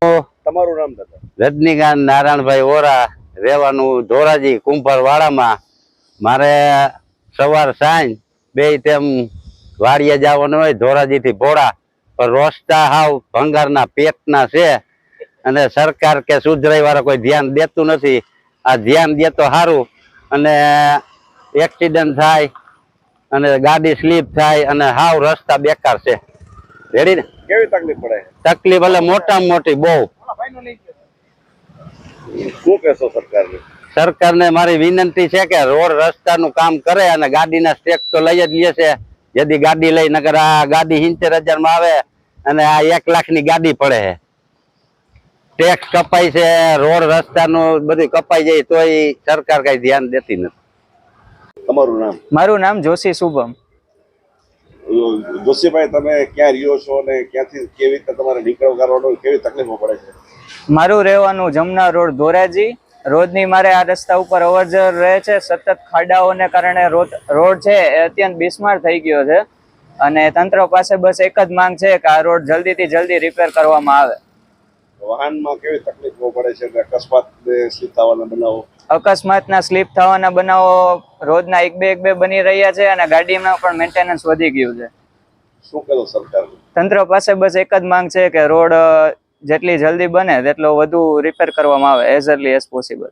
તમારું નામ દાદા? રજનીકાંત નારાયણભાઈ ઓરા, રહેવાનું ધોરાજી કુંભારવાડામાં. મારે સવાર સાંજ બે તેમ વાડીએ જવાનું હોય, ધોરાજીથી ભોળા. પણ રોસ્તા હાવ ભંગારના પેટના છે. અને સરકાર કે સુધરાઈ વાળા કોઈ ધ્યાન દેતું નથી. આ ધ્યાન દે તો સારું અને એક્સિડન્ટ થાય, અને ગાડી સ્લીપ થાય, અને હાવ રસ્તા બેકાર છે. રેડી ને? કેવી તકલીફ પડે? તકલીફ એટલે મોટામાં મોટી બહુ. શું કહેશો સરકારને? સરકારને મારી વિનંતી છે કે રોડ રસ્તાનું કામ કરે અને ગાડીના સ્ટેક તો લઈ જ લે છે. જેથી ગાડી લઈ નગર આ ગાડી સિત્તેર હજારમાં આવે અને આ એક લાખની ગાડી પડે છે. ટેક્સ કપાય છે રોડ રસ્તાનું બધું કપાઈ જાય તોય સરકાર કઈ ધ્યાન દેતી નથી. તમારું નામ? મારું નામ જોશી શુભમ. જોશીભાઈ તમે ક્યાં રહ્યો છો અને ક્યાંથી કેવી રીતે તમારે નીકળવા કરવાનું કેવી તકલીફો પડે છે? મારું રહેવાનું જમના રોડ ધોરાજી. રોજની મારે આ રસ્તા ઉપર અવરજવર રહે છે. સતત ખાડાઓને કારણે રોડ છે એ અત્યંત બિસ્માર થઈ ગયો છે. અને તંત્ર પાસે બસ એક જ માંગ છે કે આ રોડ જલ્દીથી જલ્દી રિપેર કરવામાં આવે. વાહનમાં કેવી તકલીફો પડે છે અકસ્માત સીતાવાના બનાવો? અકસ્માતના સ્લીપ થવાના બનાવો રોજના એક બે એક બે બની રહ્યા છે અને ગાડીમાં પણ મેન્ટેનન્સ વધી ગયું છે. શું કરો સરકાર? તંત્ર પાસે બસ એક જ માંગ છે કે રોડ જેટલી જલ્દી બને તેટલો વધુ રિપેર કરવામાં આવે એઝ અર્લી એઝ પોસિબલ